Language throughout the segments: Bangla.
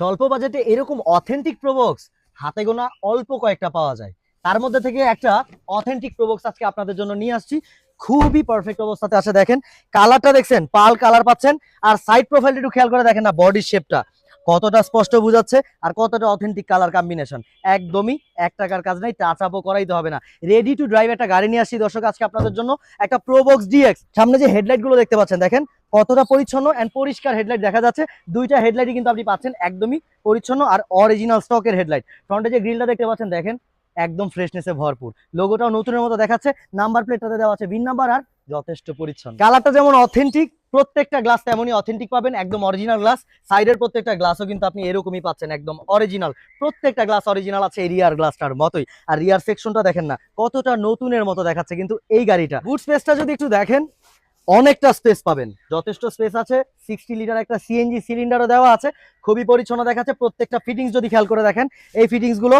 স্বল্প বাজেটে এরকম অথেন্টিক প্রোবক্স হাতে গোনা অল্প কয়েকটা পাওয়া যায়। তার মধ্যে থেকে একটা অথেন্টিক প্রোবক্স আজকে আপনাদের জন্য নিয়ে আসছি। খুবই পারফেক্ট অবস্থাতে আছে, দেখেন। কালারটা দেখছেন, পাল কালার পাচ্ছেন। আর সাইড প্রোফাইলটা একটু খেয়াল করে দেখেন না বডি শেপটা কতটা স্পষ্ট বোঝাচ্ছে আর কতটা অথেন্টিক কালার কম্বিনেশন একদমই এক টাকার কাজ নাই টাচ আপও করাইতে হবে না। রেডি টু ড্রাইভ একটা গাড়ি নিয়ে আসছি দর্শক আজকে আপনাদের জন্য, একটা প্রোবক্স ডিএক্স সামনে যে হেডলাইটগুলো দেখতে পাচ্ছেন, দেখেন কতটা পরিচ্ছন্ন অ্যান্ড পরিষ্কার হেডলাইট দেখা যাচ্ছে। দুইটা হেডলাইটই কিন্তু আপনি পাচ্ছেন, একদমই পরিচ্ছন্ন আর অরিজিনাল স্টকের হেডলাইট ফ্রন্টে যে গ্রিলটা দেখতে পাচ্ছেন, দেখেন একদম ফ্রেশনেসে ভরপুর। লোগোটাও নতুনের মতো দেখাচ্ছে নাম্বার প্লেটটাতে দেওয়া আছে ভিন নাম্বার আর যথেষ্ট পরিচ্ছন্ন। কালারটা যেমন অথেন্টিক প্রত্যেকটা গ্লাস তেমনই অথেন্টিক পাবেন, একদম অরিজিনাল গ্লাস সাইডের প্রত্যেকটা গ্লাসও কিন্তু আপনি এরকমই পাচ্ছেন, একদম অরিজিনাল প্রত্যেকটা গ্লাস অরিজিনাল আছে রিয়ার গ্লাসটার মতোই। আর রিয়ার সেকশনটা দেখেন না, কতটা নতুনের মতো দেখাচ্ছে কিন্তু এই গাড়িটা। বুট স্পেসটা যদি একটু দেখেন, অনেকটা স্পেস পাবেন। যথেষ্ট স্পেস আছে সিক্সটি লিটার একটা সিএনজি সিলিন্ডারও দেওয়া আছে। খুবই পরিচ্ছন্ন দেখাচ্ছে, প্রত্যেকটা ফিটিংস যদি খেয়াল করে দেখেন, এই ফিটিংসগুলো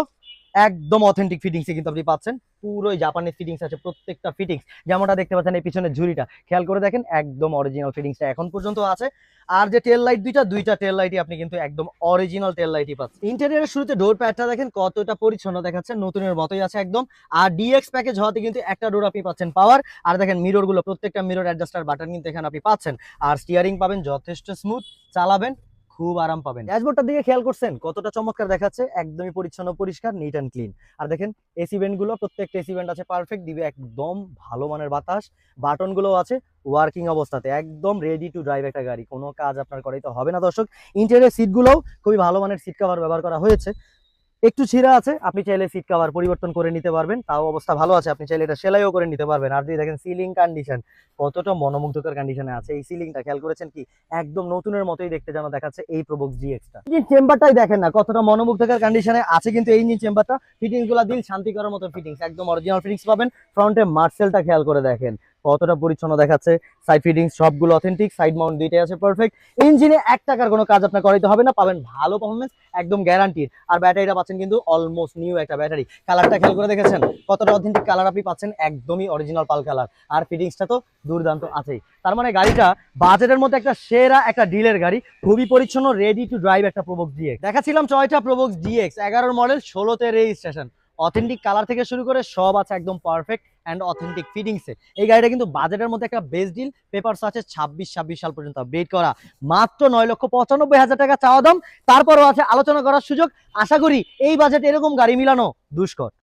একদম অথেন্টিক ফিটিংস কিন্তু আপনি পাচ্ছেন। পুরোই জাপানিজ ফিটিংস আছে, প্রত্যেকটা ফিটিংস যেমনটা দেখতে পাচ্ছেন এই পিছনের ঝুড়িটা। খেয়াল করে দেখেন, একদম অরিজিনাল ফিটিংসটা এখন পর্যন্ত আছে। আর যে টেল লাইট দুইটা দুইটা টেল লাইটই আপনি কিন্তু একদম অরিজিনাল টেল লাইটই পাচ্ছেন। ইন্টেরিয়রের শুরুতে ডোর প্যাডটা দেখেন, কতটা পরিচ্ছন্ন দেখাচ্ছে, নতুনের মতোই আছে একদম। আর ডিএক্স প্যাকেজ হওয়াতে কিন্তু একটা ডোর আপনি পাচ্ছেন পাওয়ার আর দেখেন মিররগুলো, প্রত্যেকটা মিরর অ্যাডজাস্টার বাটন কিন্তু এখানে আপনি পাচ্ছেন। আর স্টিয়ারিং পাবেন যথেষ্ট স্মুথ চালাবেন খুব আরাম পাবেন। ড্যাশবোর্ডটার দিকে খেয়াল করছেন? কতটা চমৎকার দেখাচ্ছে। একদমই পরিচ্ছন্ন, পরিষ্কার নিট অ্যান্ড ক্লিন আর দেখেন, এসি ভেন্টগুলো প্রত্যেকটা এসি ভেন্ট আছে পারফেক্ট দিবে একদম ভালো মানের বাতাস। বাটনগুলো আছে ওয়ার্কিং অবস্থাতে, একদম রেডি টু ড্রাইভ একটা গাড়ি। কোনো কাজ আপনার করাই তো হবে না, দর্শক। ইন্টেরিয়ার সিটগুলোও খুবই ভালো মানের সিট কভার ব্যবহার করা হয়েছে। একটু ছিঁড়া আছে, আপনি চাইলে সিট কভার পরিবর্তন করে নিতে পারবেন। তাও অবস্থা ভালো আছে, আপনি চাইলে এটা সেলাইও করে নিতে পারবেন। আর যদি দেখেন সিলিং কন্ডিশন কতটা মনোমুগ্ধকর কন্ডিশনে আছে। এই সিলিংটা খেয়াল করেছেন কি? একদম নতুনের মতোই দেখতে যেন দেখাচ্ছে এই প্রবক্স ডিএক্সটা ইঞ্জিন চেম্বারটাই দেখেন না, কতটা মনোমুগ্ধকর কন্ডিশনে আছে কিন্তু এই ইঞ্জিন চেম্বারটা ফিটিংসগুলা দিল, শান্তি করার মতো ফিটিংস একদম অরিজিনাল ফিটিংস পাবেন। ফ্রন্টে মার্সেলটা খেয়াল করে দেখেন। কতটা পরিচ্ছন্ন দেখাচ্ছে। সাইড ফিটিংস সবগুলো অথেন্টিক সাইড মাউন্ট দুইটাই আছে পারফেক্ট ইঞ্জিনে এক টাকার কোনো কাজ আপনার করাইতে হবে না, পাবেন ভালো পারফরমেন্স একদম গ্যারান্টির আর ব্যাটারিটা পাচ্ছেন কিন্তু অলমোস্ট নিউ একটা ব্যাটারি কালারটা খেয়াল করে দেখেছেন? কতটা অথেন্টিক কালার আপনি পাচ্ছেন? একদমই অরিজিনাল পাল কালার আর ফিটিংসটা তো দুর্দান্ত আছেই। তার মানে গাড়িটা বাজেটের মধ্যে একটা সেরা একটা ডিলের গাড়ি, খুবই পরিচ্ছন্ন রেডি টু ড্রাইভ একটা প্রোবক্স ডিএক্স দেখাছিলাম ছয়টা প্রোবক্স ডিএক্স এগারোর মডেল ষোলোতে রেজিস্ট্রেশন অথেন্টিক কালার থেকে শুরু করে সব আছে একদম পারফেক্ট অ্যান্ড অথেন্টিক ফিটিংসে এই গাড়িটা কিন্তু বাজেটের মধ্যে একটা বেস্ট ডিল পেপারস আছে ছাব্বিশ ছাব্বিশ সাল পর্যন্ত আপডেট করা। মাত্র নয় লক্ষ পঁচানব্বই হাজার টাকা চাওয়া দাম। তারপরও আছে আলোচনা করার সুযোগ। আশা করি এই বাজেট এরকম গাড়ি মিলানো দুষ্কর।